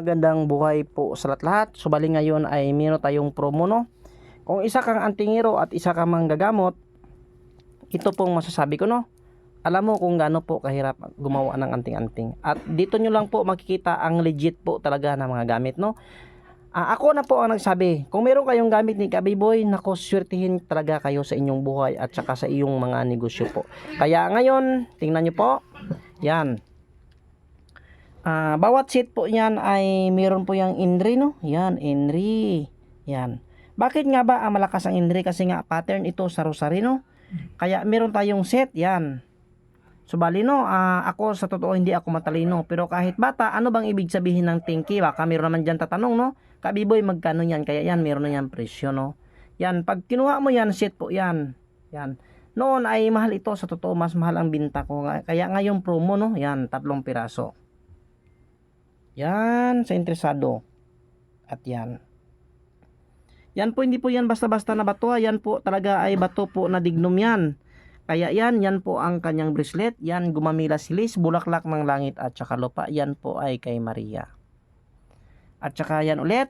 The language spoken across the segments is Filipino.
Magandang buhay po sa lahat-lahat. Subali ngayon ay meron tayong promo no. Kung isa kang antingero at isa kang manggagamot, ito pong masasabi ko no. Alam mo kung gaano po kahirap gumawa ng anting-anting. At dito nyo lang po makikita ang legit po talaga ng mga gamit no. Ah, ako na po ang nagsabi, kung meron kayong gamit ni Kabiboy, nako swertihin talaga kayo sa inyong buhay at saka sa iyong mga negosyo po. Kaya ngayon, tingnan nyo po. Yan, Ah, bawat seat po niyan ay meron po yung Inri no. Yan, Inri. Yan. Bakit nga ba ang malakas ang Inri? Kasi nga pattern ito sa Rosarino. Kaya meron tayong set, yan. Subali no, ah, ako sa totoo hindi ako matalino. Pero kahit bata, ano bang ibig sabihin ng tingki? Baka meron naman dyan tatanong no. Kabiboy, magkano yan? Kaya yan, meron na yan presyo no. Yan, pag kinuha mo yan, set po yan. Yan. Noon ay mahal ito, sa totoo mas mahal ang binta ko. Kaya ngayon promo no, yan, tatlong piraso. Yan, sa interesado. At yan. Yan po, hindi po yan basta-basta na bato. Yan po talaga ay bato po na dignum yan. Kaya yan, yan po ang kanyang bracelet. Yan, gumamila silis, bulaklak ng langit at saka lupa. Yan po ay kay Maria. At saka yan ulit.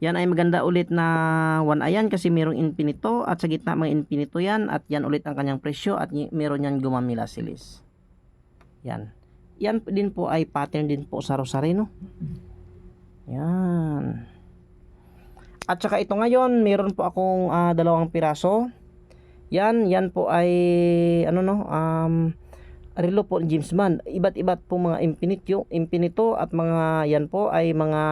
Yan ay maganda ulit na one ayan kasi merong infinito at sa gitna mga infinito yan at yan ulit ang kanyang presyo at meron yan gumamila silis. Yan. Yan din po ay pattern din po sa Rosarino. Yan. At saka ito ngayon, meron po akong ah, dalawang piraso. Yan, yan po ay ano no, um relo po ni James Bond. Iba't iba't po mga infinito, infinito at mga yan po ay mga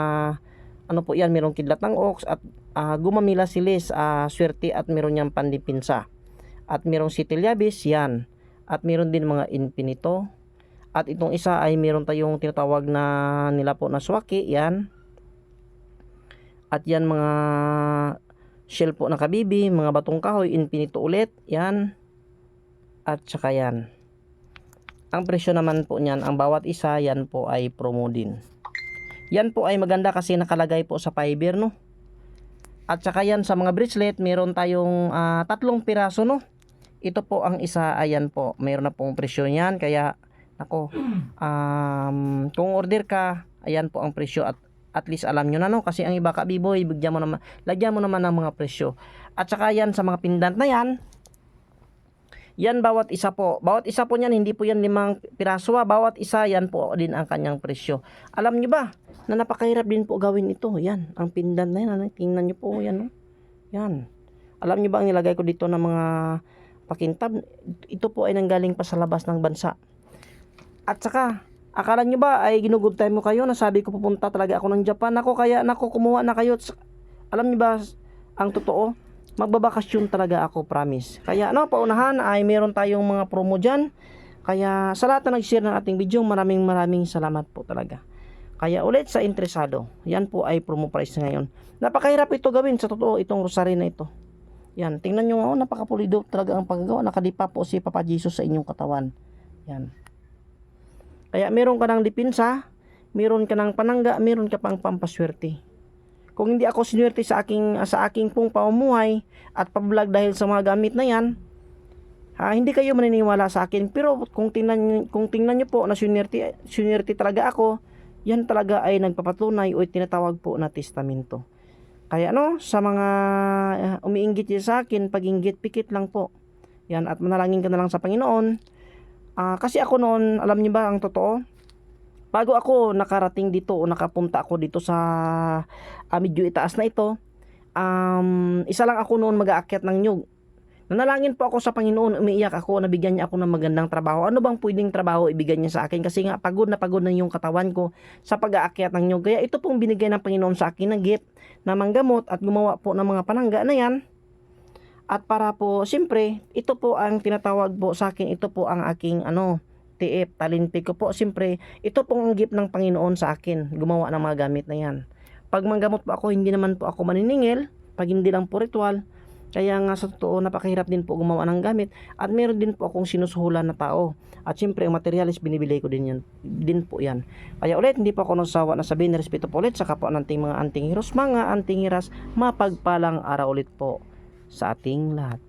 ano po yan, merong kidlat ng ox at ah, gumamila silis, ah, swerte at meron niyang pandipinsa. At merong sitilyabis, yan. At meron din mga infinito, at itong isa ay meron tayong tinatawag na nila po na swaki, yan. At yan mga shell po na kabibi, mga batong kahoy, infinito ulit, yan. At saka yan. Ang presyo naman po niyan, ang bawat isa, yan po ay promo din. Yan po ay maganda kasi nakalagay po sa fiber, no? At saka yan sa mga bracelet, meron tayong ah, tatlong piraso, no? Ito po ang isa, ayan po, meron na pong presyo niyan, kaya Ako, um, kung order ka, ayan po ang presyo at at least alam nyo na no? Kasi ang iba ka biboy bigyan mo naman lagyan mo naman ng mga presyo. At saka yan sa mga pendant na yan yan bawat isa po. Bawat isa po niyan hindi po yan limang piraso bawat isa yan po din ang kanyang presyo. Alam nyo ba na napakahirap din po gawin ito? Yan ang pendant na yan ano? tingnan nyo po yan no? yan. Alam nyo ba ang nilagay ko dito ng mga pakintab? Ito po ay nanggaling pa sa labas ng bansa at saka, akala nyo ba ay ginugod time mo kayo? Nasabi ko pupunta talaga ako ng Japan. Ako kaya, nako kumuha na kayo. Alam nyo ba, ang totoo, magbabakasyon talaga ako, promise. Kaya ano, paunahan ay meron tayong mga promo dyan. Kaya sa lahat na nag-share ng ating video, maraming maraming salamat po talaga. Kaya ulit sa interesado, yan po ay promo price ngayon. Napakahirap ito gawin sa totoo, itong rosary na ito. Yan, tingnan nyo, oh, napakapulido talaga ang paggagawa. Nakadipa po si Papa Jesus sa inyong katawan. Yan. Kaya meron ka ng dipinsa, meron ka ng panangga, meron ka pang pampaswerte. Kung hindi ako sinwerte sa aking sa aking pong pamumuhay at pablog dahil sa mga gamit na yan, ha, hindi kayo maniniwala sa akin. Pero kung tingnan kung tingnan niyo po na sinwerte sinwerte talaga ako, yan talaga ay nagpapatunay o tinatawag po na testamento. Kaya ano, sa mga uh, umiinggit sa akin, pag-inggit, pikit lang po. Yan, at manalangin ka na lang sa Panginoon Ah, kasi ako noon, alam niyo ba ang totoo? Bago ako nakarating dito o nakapunta ako dito sa ah, medyo itaas na ito, um, isa lang ako noon mag-aakyat ng nyug. Nanalangin po ako sa Panginoon, umiiyak ako, nabigyan niya ako ng magandang trabaho. Ano bang pwedeng trabaho ibigay niya sa akin? Kasi nga pagod na pagod na yung katawan ko sa pag-aakyat ng nyug. Kaya ito pong binigay ng Panginoon sa akin na gift na manggamot at gumawa po ng mga panangga na yan. At para po, siyempre, ito po ang tinatawag po sa akin, ito po ang aking ano, TF, talinpi ko po. Siyempre, ito po ang gift ng Panginoon sa akin, gumawa ng mga gamit na yan. Pag manggamot po ako, hindi naman po ako maniningil, pag hindi lang po ritual, kaya nga sa totoo, napakahirap din po gumawa ng gamit. At meron din po akong sinusuhulan na tao. At siyempre, ang materialis, binibili ko din, yan, din po yan. Kaya ulit, hindi po ako nasawa na sabihin, respeto po ulit sa kapwa ng mga anting heroes, mga anting hiras, mapagpalang araw ulit po sa ating lahat.